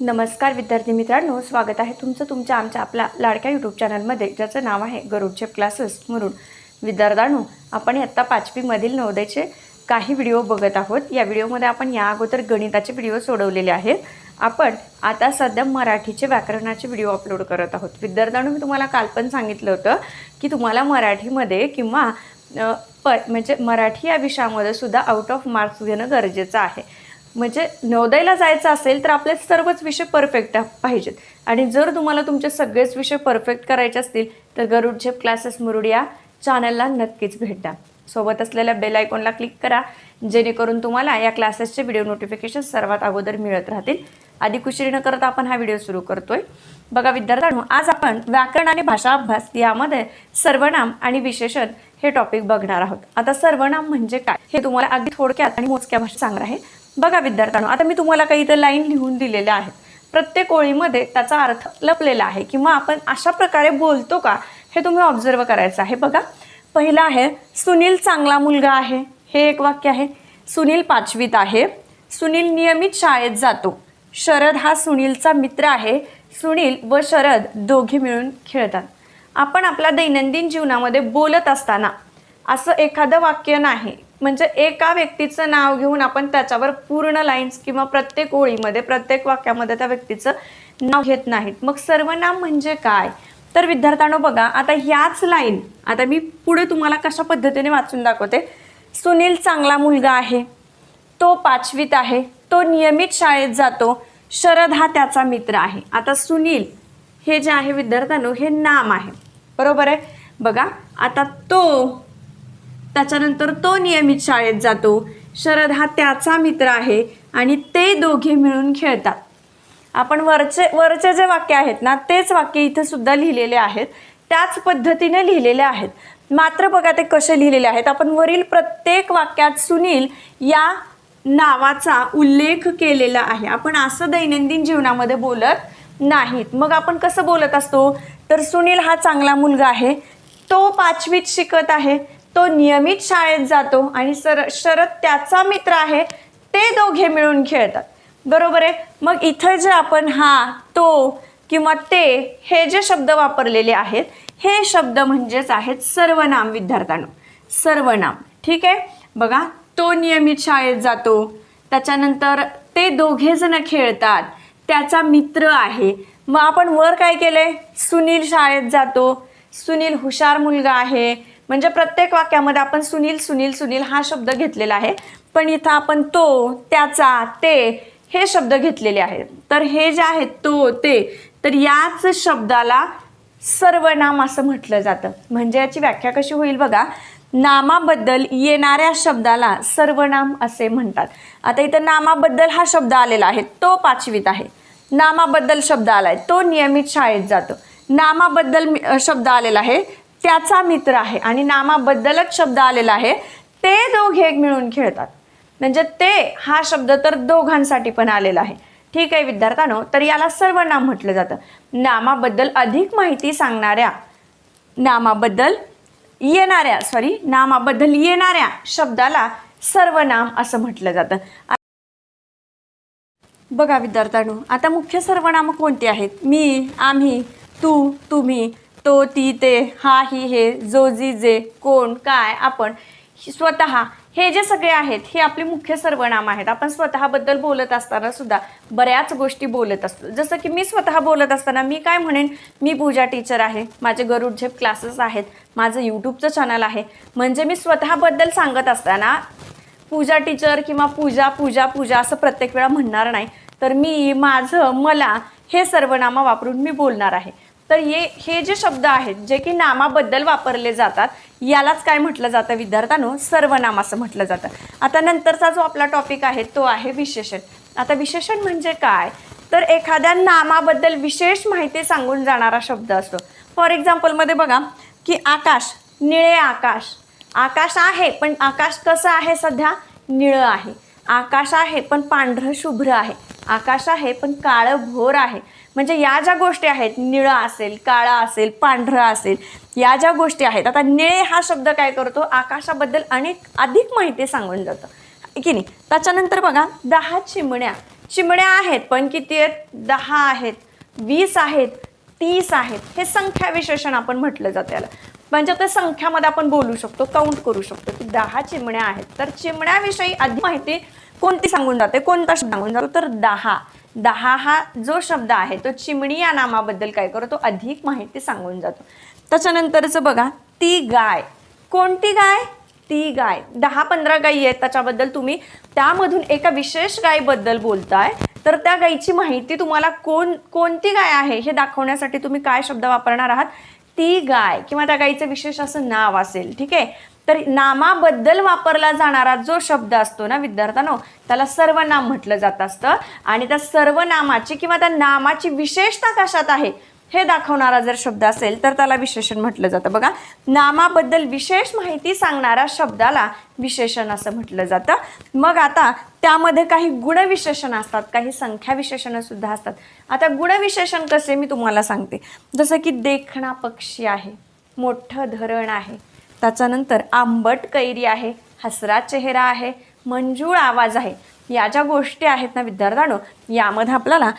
नमस्कार विद्यार्थी मित्रांनो स्वागत आहे तुमचं तुमच्या आमच्या आपल्या लाडक्या यूट्यूब चॅनलमध्ये ज्याचं नाव आहे गरुडचे क्लासेस म्हणून. विद्यार्थ्यांनो आपण आत्ता पाचवीमधील नवोदयचे काही व्हिडिओ बघत आहोत. या व्हिडिओमध्ये आपण या अगोदर गणिताचे व्हिडिओ सोडवलेले आहेत. आपण आता सध्या मराठीचे व्याकरणाचे व्हिडिओ अपलोड करत आहोत. विद्यार्थ्यांनो मी तुम्हाला काल पण सांगितलं होतं की तुम्हाला मराठीमध्ये किंवा प म्हणजे मराठी या विषयामध्ये सुद्धा आउट ऑफ मार्क्स घेणं गरजेचं आहे. म्हणजे नवोदयला जायचं असेल तर आपले सर्वच विषय परफेक्ट पाहिजेत. आणि जर तुम्हाला तुमचे सगळेच विषय परफेक्ट करायचे असतील तर गरुड झेप क्लासेस मुरुड या चॅनलला नक्कीच भेट द्या. सोबत असलेल्या बेल आयकॉनला क्लिक करा जेणेकरून तुम्हाला या क्लासेसचे व्हिडिओ नोटिफिकेशन सर्वात अगोदर मिळत राहतील. आधी उशिरी न करता आपण हा व्हिडिओ सुरू करतोय. बघा विद्यार्थ्यांनो आज आपण व्याकरण आणि भाषा अभ्यास यामध्ये सर्वनाम आणि विशेषण हे टॉपिक बघणार आहोत. आता सर्वनाम म्हणजे काय? हे तुम्हाला अगदी थोडक्यात आणि मोजक्या भाषेत सांगणार आहे. बघा विद्यार्थ्यांनो आता मी तुम्हाला काही इथं लाईन लिहून दिलेल्या आहेत. प्रत्येक ओळीमध्ये त्याचा अर्थ लपलेला आहे. किंवा आपण अशा प्रकारे बोलतो का हे तुम्ही ऑब्झर्व करायचं आहे. बघा पहिलं आहे सुनील चांगला मुलगा आहे. हे एक वाक्य आहे. सुनील पाचवीत आहे. सुनील नियमित शाळेत जातो. शरद हा सुनीलचा मित्र आहे. सुनील व शरद दोघे मिळून खेळतात. आपण आपल्या दैनंदिन जीवनामध्ये बोलत असताना असं एखादं वाक्य नाही म्हणजे एका व्यक्तीचं नाव घेऊन आपण त्याच्यावर पूर्ण लाईन्स किंवा प्रत्येक ओळीमध्ये प्रत्येक वाक्यामध्ये त्या व्यक्तीचं नाव घेत नाहीत. मग सर्वनाम म्हणजे काय? तर विद्यार्थ्यांनो बघा आता ह्याच लाईन आता मी पुढे तुम्हाला कशा पद्धतीने वाचून दाखवते. सुनील चांगला मुलगा आहे. तो पाचवीत आहे. तो नियमित शाळेत जातो. शरद हा त्याचा मित्र आहे. आता सुनील हे जे आहे विद्यार्थ्यांनो हे नाम आहे. बरोबर आहे? बघा आता तो त्याच्यानंतर तो नियमित शाळेत जातो. शरद हा त्याचा मित्र आहे आणि ते दोघे मिळून खेळतात. आपण वरचे वरचे जे वाक्य आहेत ना तेच वाक्य इथे सुद्धा लिहिलेले आहेत. त्याच पद्धतीने लिहिलेले आहेत. मात्र बघा ते कसे लिहिलेले आहेत. आपण वरील प्रत्येक वाक्यात सुनील या नावाचा उल्लेख केलेला आहे. आपण असं दैनंदिन जीवनामध्ये बोलत नाहीत. मग आपण कसं बोलत असतो? तर सुनील हा चांगला मुलगा आहे. तो पाचवीत शिकत आहे. तो नियमित शाळेत जातो आणि सर शरद त्याचा मित्र आहे ते दोघे मिळून खेळतात. बरोबर आहे? मग इथं जे आपण हा तो किंवा ते हे जे शब्द वापरलेले आहेत हे शब्द म्हणजेच आहेत सर्वनाम विद्यार्थ्यांनो. सर्वनाम. ठीक आहे? बघा तो नियमित शाळेत जातो. त्याच्यानंतर ते दोघे जण खेळतात. त्याचा मित्र आहे. मग आपण वर काय केलंय? सुनील शाळेत जातो. सुनील हुशार मुलगा आहे. म्हणजे प्रत्येक वाक्यामध्ये आपण सुनील सुनील सुनील हा शब्द घेतलेला आहे. पण इथं आपण तो त्याचा ते हे शब्द घेतलेले आहेत. तर हे जे आहेत तो ते तर याच शब्दाला सर्वनाम असं म्हटलं जातं. म्हणजे याची व्याख्या कशी होईल बघा. नामाबद्दल येणाऱ्या शब्दाला सर्वनाम असे म्हणतात. आता इथं नामाबद्दल हा शब्द आलेला आहे. तो पाचवीत आहे. नामाबद्दल शब्द आलाय. तो नियमित शाळेत जातो. नामाबद्दल मी- शब्द आलेला आहे. त्याचा मित्र आहे आणि नामाबद्दलच शब्द आलेला आहे. ते दोघे मिळून खेळतात. म्हणजे ते हा शब्द तर दोघांसाठी पण आलेला आहे. ठीक आहे विद्यार्थ्यानो तर याला सर्वनाम म्हटलं जातं. नामाबद्दल अधिक माहिती सांगणाऱ्या नामाबद्दल येणाऱ्या सॉरी नामाबद्दल येणाऱ्या शब्दाला सर्वनाम असं म्हटलं जातं. बघा विद्यार्थ्यांनो आता मुख्य सर्वनाम कोणती आहेत? मी आम्ही तू तुम्ही तो ती ते हा ही हे जो जी जे कोण काय आपण स्वतः हे जे सगळे आहेत हे आपले मुख्य सर्वनाम आहेत. आपण स्वतःबद्दल बोलत असताना सुद्धा बऱ्याच गोष्टी बोलत असतो. जसं की मी स्वतः बोलत असताना मी काय म्हणेन? मी पूजा टीचर आहे. माझे गरुड झेप क्लासेस आहेत. माझं यूट्यूबचं चॅनल आहे. म्हणजे मी स्वतःबद्दल सांगत असताना पूजा टीचर किंवा पूजा पूजा पूजा असं प्रत्येक वेळा म्हणणार नाही. तर मी माझं मला हे सर्वनामा वापरून मी बोलणार आहे. तर हे हे जे शब्द आहेत जे की नामाबद्दल वापरले जातात यालाच काय म्हटलं जातं विद्यार्थ्यांनो? सर्वनाम असं म्हटलं जातं. आता नंतरचा जो आपला टॉपिक आहे तो आहे विशेषण. आता विशेषण म्हणजे काय? तर एखाद्या नामाबद्दल विशेष माहिती सांगून जाणारा शब्द असतो. फॉर एक्झाम्पलमध्ये बघा की आकाश निळे आकाश. आकाश आहे पण आकाश कसं आहे सध्या? निळं आहे. आकाश आहे पण पांढरं शुभ्र आहे. आकाश आहे पण काळं भोर आहे. म्हणजे या ज्या गोष्टी आहेत निळं असेल काळा असेल पांढरं असेल या ज्या गोष्टी आहेत आता निळे हा शब्द काय करतो? आकाशाबद्दल अनेक अधिक माहिती सांगून जातं. की नाही? त्याच्यानंतर बघा दहा चिमण्या. चिमण्या आहेत पण किती आहेत? दहा आहेत वीस आहेत तीस आहेत. हे संख्या विशेषण आपण म्हटलं जातं याला. म्हणजे त्या संख्यामध्ये आपण बोलू शकतो काउंट करू शकतो की दहा चिमण्या आहेत. तर चिमण्याविषयी अधिक माहिती कोणती सांगून जाते? कोणता सांगून जातो? तर दहा. दहा हा जो शब्द आहे तो चिमणी या नामाबद्दल काय करतो अधिक माहिती सांगून जातो. त्याच्यानंतरचं बघा ती गाय. कोणती गाय? ती गाय. दहा पंधरा गायी आहेत त्याच्याबद्दल तुम्ही. त्यामधून एका विशेष गायीबद्दल बोलताय. तर त्या गायीची माहिती तुम्हाला कोण कोणती गाय आहे हे दाखवण्यासाठी तुम्ही काय शब्द वापरणार आहात? ती गाय किंवा त्या गायीचं विशेष असं नाव असेल ठीक आहे? तर नामाबद्दल वापरला जाणारा जो शब्द असतो ना विद्यार्थ्यांनो त्याला सर्वनाम म्हटलं जात असतं. आणि त्या सर्वनामाची किंवा त्या नामाची विशेषता कशात आहे हे दाखवणारा जर शब्द असेल तर त्याला विशेषण म्हटलं जातं. बघा नामाबद्दल विशेष माहिती सांगणाऱ्या शब्दाला विशेषण असं म्हटलं जातं. मग आता त्यामध्ये काही गुणविशेषण असतात काही संख्या विशेषणं सुद्धा असतात. आता गुणविशेषण कसे मी तुम्हाला सांगते. जसं की देखणा पक्षी आहे मोठं धरण आहे त्याच्यानंतर आंबट कैरी आहे हसरा चेहरा आहे मंजूळ आवाज आहे. या ज्या गोष्टी आहेत ना विद्यार्थ्यांनो यामध्ये आपल्याला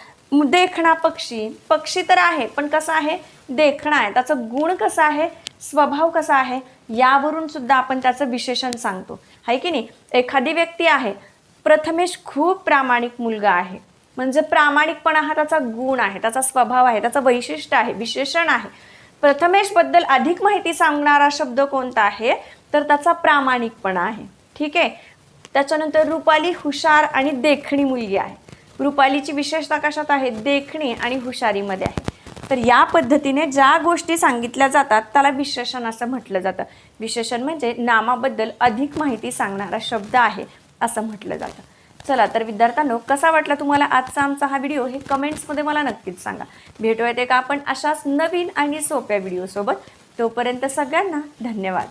देखणा पक्षी पक्षी तर आहे पण कसं आहे? देखणा आहे. त्याचं गुण कसा आहे? स्वभाव कसा आहे? यावरून सुद्धा आपण त्याचं विशेषण सांगतो. आहे की नाही? एखादी व्यक्ती आहे प्रथमेश खूप प्रामाणिक मुलगा आहे. म्हणजे प्रामाणिकपणा हा त्याचा गुण आहे त्याचा स्वभाव आहे त्याचं वैशिष्ट्य आहे विशेषण आहे. प्रथमेशबद्दल अधिक माहिती सांगणारा शब्द कोणता आहे? तर त्याचा प्रामाणिकपणा आहे. ठीक आहे? त्याच्यानंतर रुपाली हुशार आणि देखणी मुलगी आहे. रुपालीची विशेषता कशात आहे? देखणी आणि हुशारीमध्ये आहे. तर या पद्धतीने ज्या गोष्टी सांगितल्या जातात त्याला विशेषण असं म्हटलं जातं. विशेषण म्हणजे नामाबद्दल अधिक माहिती सांगणारा शब्द आहे. असं म्हटलं जातं. चला तर विद्यार्थ्यांनो कसा वाटला तुम्हाला आजचा आमचा हा व्हिडिओ? हे कमेंट्समध्ये मला नक्कीच सांगा. भेटूयात का आपण अशाच नवीन आणि सोप्या व्हिडिओसोबत. तोपर्यंत सगळ्यांना धन्यवाद.